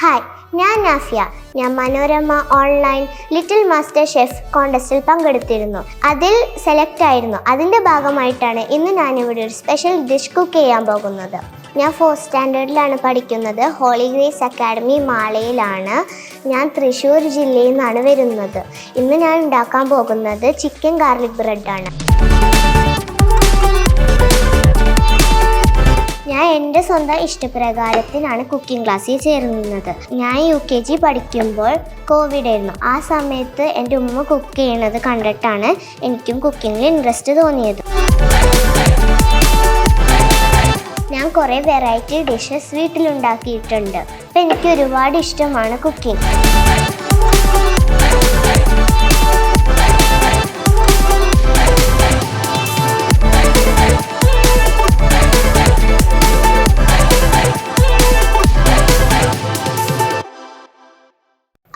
Hi ഞാൻ നാഫിയ. ഞാൻ Manorama online little master chef കോണ്ടസ്റ്റിൽ പങ്കെടുത്തിരുന്നു. അതിൽ സെലക്ട് ആയിരുന്നു. അതിന്റെ ഭാഗമായിട്ടാണ് ഇന്ന് ഞാനിവിടെ ഒരു സ്പെഷ്യൽ ഡിഷ് കുക്ക് ചെയ്യാൻ പോകുന്നത്. ഞാൻ ഫോർത്ത് സ്റ്റാൻഡേർഡിലാണ് പഠിക്കുന്നത്. ഹോളി ഗ്രേസ് അക്കാഡമി മാളയിലാണ് ഞാൻ തൃശ്ശൂർ ജില്ലയിൽ നിന്നാണ് വരുന്നത്. ഇന്ന് ഞാൻ ഉണ്ടാക്കാൻ പോകുന്നത് ചിക്കൻ ഗാർലിക് ബ്രെഡാണ് ഞാൻ എന്റെ സ്വന്തം ഇഷ്ടപ്രകാരത്തിനാണ് കുക്കിംഗ് ക്ലാസ്സിൽ ചേരുന്നത് ഞാൻ യു കെ ജി പഠിക്കുമ്പോൾ കോവിഡ് ആയിരുന്നു. ആ സമയത്ത് എന്റെ ഉമ്മ കുക്ക് ചെയ്യണത് കണ്ടിട്ടാണ് എനിക്കും കുക്കിങ്ങിൽ ഇൻട്രസ്റ്റ് തോന്നിയത്. ഞാൻ കുറേ വെറൈറ്റി ഡിഷസ് വീട്ടിലുണ്ടാക്കിയിട്ടുണ്ട്. അപ്പം എനിക്ക് ഒരുപാട് ഇഷ്ടമാണ് കുക്കിംഗ്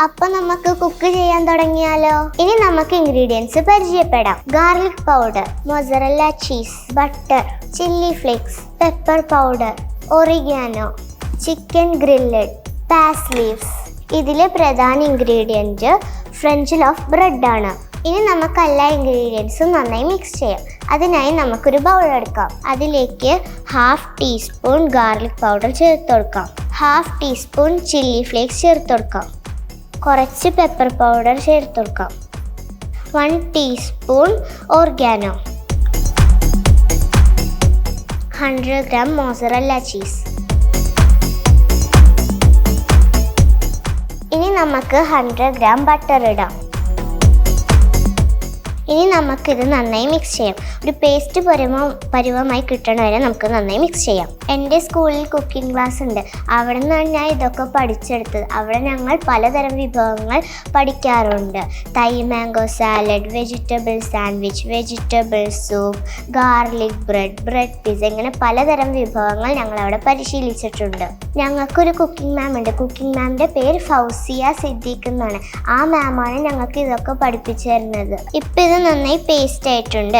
അപ്പൊ നമുക്ക് കുക്ക് ചെയ്യാൻ തുടങ്ങിയാലോ? ഇനി നമുക്ക് ഇൻഗ്രീഡിയൻസ് പരിചയപ്പെടാം. Garlic powder mozzarella cheese butter chilli flakes pepper powder oregano chicken grilled pass leaves ഇതിലെ പ്രധാന ഇൻഗ്രീഡിയന്റ് ഫ്രഞ്ച് ലോഫ് ബ്രെഡ് ആണ്. ഇനി നമുക്ക് എല്ലാ ഇൻഗ്രീഡിയൻസും നന്നായി മിക്സ് ചെയ്യാം. അതിനായി നമുക്കൊരു ബൗൾ എടുക്കാം. അതിലേക്ക് ഹാഫ് ടീസ്പൂൺ ഗാർലിക് പൗഡർ ചേർത്ത് കൊടുക്കാം ഹാഫ് ടീസ്പൂൺ ചില്ലി ഫ്ലേക്സ് ചേർത്ത് കൊടുക്കാം കുറച്ച് പെപ്പർ പൗഡർ ചേർത്ത് കൊടുക്കാം. One teaspoon oregano hundred gram mozzarella cheese ഇനി നമുക്ക് ഹൺഡ്രഡ് ഗ്രാം ബട്ടർ ഇടാം. ഇനി നമുക്കിത് നന്നായി മിക്സ് ചെയ്യാം. ഒരു പേസ്റ്റ് പരുവ പരുവമായി കിട്ടണ വരെ നമുക്ക് നന്നായി മിക്സ് ചെയ്യാം. എന്റെ സ്കൂളിൽ കുക്കിംഗ് ക്ലാസ് ഉണ്ട്. അവിടെ നിന്നാണ് ഞാൻ ഇതൊക്കെ പഠിച്ചെടുത്തത്. അവിടെ ഞങ്ങൾ പലതരം വിഭവങ്ങൾ പഠിക്കാറുണ്ട്. Thai mango salad vegetable sandwich vegetable soup garlic bread bread pizza ഇങ്ങനെ പലതരം വിഭവങ്ങൾ ഞങ്ങൾ അവിടെ പരിശീലിച്ചിട്ടുണ്ട്. ഞങ്ങൾക്കൊരു കുക്കിംഗ് മാം ഉണ്ട്. കുക്കിംഗ് മാമിന്റെ പേര് ഫൗസിയ സിദ്ദീഖ് എന്നാണ്. ആ മാമാണ് ഞങ്ങൾക്ക് ഇതൊക്കെ പഠിപ്പിച്ചു തരുന്നത്. ഇപ്പം ഇത് നന്നായി പേസ്റ്റ് ആയിട്ടുണ്ട്.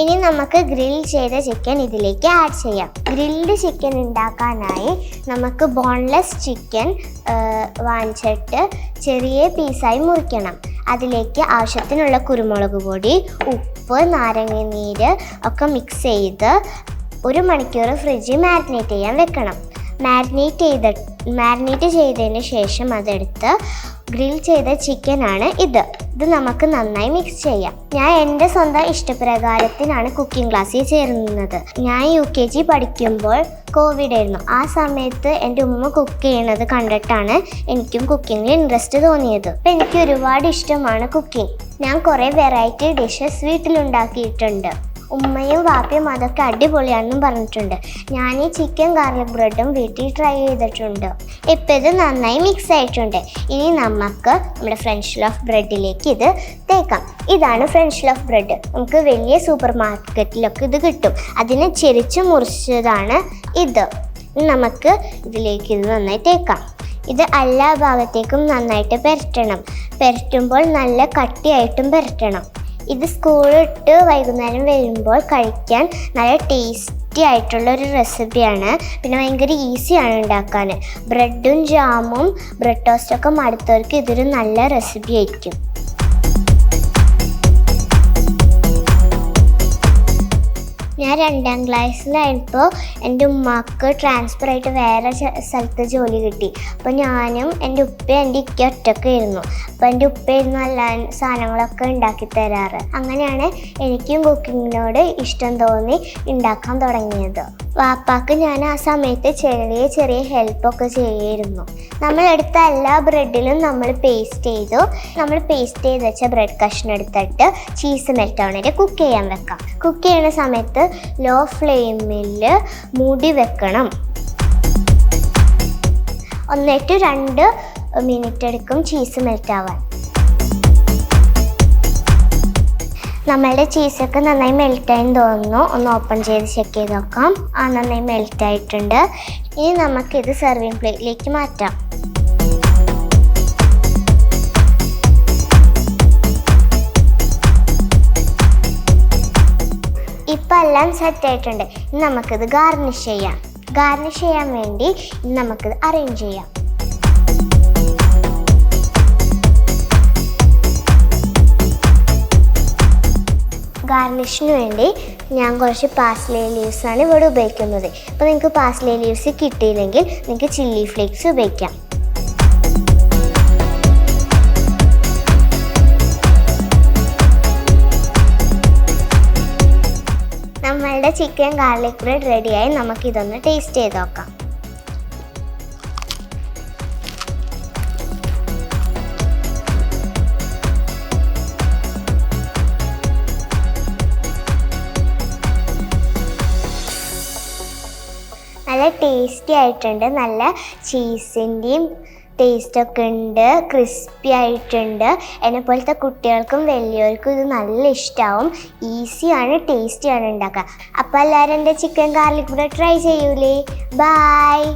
ഇനി നമുക്ക് ഗ്രിൽ ചെയ്ത ചിക്കൻ ഇതിലേക്ക് ആഡ് ചെയ്യാം. ഗ്രിൽഡ് ചിക്കൻ ഉണ്ടാക്കാനായി നമുക്ക് ബോൺലെസ് ചിക്കൻ വാങ്ങിച്ചിട്ട് ചെറിയ പീസായി മുറിക്കണം. അതിലേക്ക് ആവശ്യത്തിനുള്ള കുരുമുളക് പൊടി ഉപ്പ് നാരങ്ങ നീര് ഒക്കെ മിക്സ് ചെയ്ത് ഒരു മണിക്കൂർ ഫ്രിഡ്ജിൽ മാരിനേറ്റ് ചെയ്യാൻ വെക്കണം. മാരിനേറ്റ് ചെയ്ത മാരിനേറ്റ് ചെയ്തതിന് ശേഷം അതെടുത്ത് ഗ്രിൽ ചെയ്ത ചിക്കൻ ആണ് ഇത്. ഇത് നമുക്ക് നന്നായി മിക്സ് ചെയ്യാം. ഞാൻ എന്റെ സ്വന്തം ഇഷ്ടപ്രകാരത്തിനാണ് കുക്കിംഗ് ക്ലാസ്സിൽ ചേരുന്നത് ഞാൻ യു കെ ജി പഠിക്കുമ്പോൾ കോവിഡ് ആയിരുന്നു. ആ സമയത്ത് എന്റെ ഉമ്മ കുക്ക് ചെയ്യണത് കണ്ടിട്ടാണ് എനിക്കും കുക്കിങ്ങിൽ ഇൻട്രസ്റ്റ് തോന്നിയത്. അപ്പം എനിക്ക് ഒരുപാട് ഇഷ്ടമാണ് കുക്കിംഗ് ഞാൻ കുറേ വെറൈറ്റി ഡിഷസ് വീട്ടിലുണ്ടാക്കിയിട്ടുണ്ട്. ഉമ്മയും വാപ്പയും അതൊക്കെ അടിപൊളിയാണെന്നും പറഞ്ഞിട്ടുണ്ട്. ഞാൻ ഈ ചിക്കൻ ഗാർലിക് ബ്രെഡും വീട്ടിൽ ട്രൈ ചെയ്തിട്ടുണ്ട്. ഇപ്പം ഇത് നന്നായി മിക്സ് ആയിട്ടുണ്ട്. ഇനി നമുക്ക് നമ്മുടെ ഫ്രഞ്ച് ലോഫ് ബ്രെഡിലേക്ക് ഇത് തേക്കാം. ഇതാണ് ഫ്രഞ്ച് ലോഫ് ബ്രെഡ് നമുക്ക് വലിയ സൂപ്പർ മാർക്കറ്റിലൊക്കെ ഇത് കിട്ടും. അതിനെ ചെരിച്ച് മുറിച്ചതാണ് ഇത്. നമുക്ക് ഇതിലേക്ക് ഇത് നന്നായി തേക്കാം. ഇത് എല്ലാ ഭാഗത്തേക്കും നന്നായിട്ട് പെരട്ടണം. പെരട്ടുമ്പോൾ നല്ല കട്ടിയായിട്ടും പുരട്ടണം. ഇത് സ്കൂളിട്ട് വൈകുന്നേരം വരുമ്പോൾ കഴിക്കാൻ നല്ല ടേസ്റ്റി ആയിട്ടുള്ള ഒരു റെസിപ്പിയാണ് പിന്നെ ഭയങ്കര ഈസിയാണ് ഉണ്ടാക്കാൻ. ബ്രെഡും ജാമും ബ്രെഡ് ടോസ്റ്റൊക്കെ മടുത്തവർക്ക് ഇതൊരു നല്ല റെസിപ്പി ആയിരിക്കും. ഞാൻ രണ്ടാം ക്ലാസ്സിലായപ്പോൾ എന്റെ ഉമ്മാക്ക് ട്രാൻസ്ഫർ ആയിട്ട് വേറെ സ്ഥലത്ത് ജോലി കിട്ടി. അപ്പോൾ ഞാനും എന്റെ ഉപ്പ എന്റെ ഇക്ക ഒറ്റക്കായിരുന്നു അപ്പോൾ എന്റെ ഉപ്പയായിരുന്നു നല്ല സാധനങ്ങളൊക്കെ ഉണ്ടാക്കി തരാറ്. അങ്ങനെയാണ് എനിക്കും കുക്കിങ്ങിനോട് ഇഷ്ടം തോന്നി ഉണ്ടാക്കാൻ തുടങ്ങിയത്. വാപ്പാക്ക് ഞാൻ ആ സമയത്ത് ചെറിയ ചെറിയ ഹെൽപ്പൊക്കെ ചെയ്യായിരുന്നു നമ്മളെടുത്ത എല്ലാ ബ്രെഡിലും നമ്മൾ പേസ്റ്റ് ചെയ്തു. നമ്മൾ പേസ്റ്റ് ചെയ്ത് വെച്ച ബ്രെഡ് കഷ്ണം എടുത്തിട്ട് ചീസ് മെൽറ്റ് ആവണേറ്റ് കുക്ക് ചെയ്യാൻ വെക്കാം. കുക്ക് ചെയ്യുന്ന സമയത്ത് ലോ ഫ്ലെയിമിൽ മൂടി വെക്കണം. ഒന്നിട്ട് രണ്ട് മിനിറ്റ് എടുക്കും ചീസ് മെൽറ്റ് ആവാൻ. നമ്മളുടെ ചീസൊക്കെ നന്നായി മെൽറ്റായെന്ന് തോന്നുന്നു. ഒന്ന് ഓപ്പൺ ചെയ്ത് ചെക്ക് ചെയ്ത് നോക്കാം. ആ നന്നായി മെൽറ്റായിട്ടുണ്ട് ഇനി നമുക്കിത് സെർവിങ് പ്ലേറ്റിലേക്ക് മാറ്റാം. ഇപ്പം എല്ലാം സെറ്റ് ആയിട്ടുണ്ട്. ഇനി നമുക്കിത് ഗാർണിഷ് ചെയ്യാം. ഗാർണിഷ് ചെയ്യാൻ വേണ്ടി നമുക്കിത് അറേഞ്ച് ചെയ്യാം. ഗാർണിഷിന് വേണ്ടി ഞാൻ കുറച്ച് പാസ്ലേ ലീവ്സാണ് ഇവിടെ ഉപയോഗിക്കുന്നത്. അപ്പോൾ നിങ്ങൾക്ക് പാസ്ലേ ലീവ്സ് കിട്ടിയില്ലെങ്കിൽ നിങ്ങൾക്ക് ചില്ലി ഫ്ലേക്സ് ഉപയോഗിക്കാം. നമ്മളുടെ ചിക്കൻ ഗാർലിക് ബ്രെഡ് റെഡിയായി നമുക്കിതൊന്ന് ടേസ്റ്റ് ചെയ്ത് നോക്കാം. നല്ല ടേസ്റ്റി ആയിട്ടുണ്ട്. നല്ല ചീസിന്റെയും ടേസ്റ്റൊക്കെ ഉണ്ട്. ക്രിസ്പി ആയിട്ടുണ്ട്. എന്നെ പോലത്തെ കുട്ടികൾക്കും വലിയവർക്കും ഇത് നല്ല ഇഷ്ടമാവും ഈസിയാണ് ടേസ്റ്റിയാണ് ഉണ്ടാക്കുക അപ്പോൾ എല്ലാവരും എന്റെ ചിക്കൻ ഗാർലിക് ബ്രെഡ് ട്രൈ ചെയ്യൂലേ? ബായ്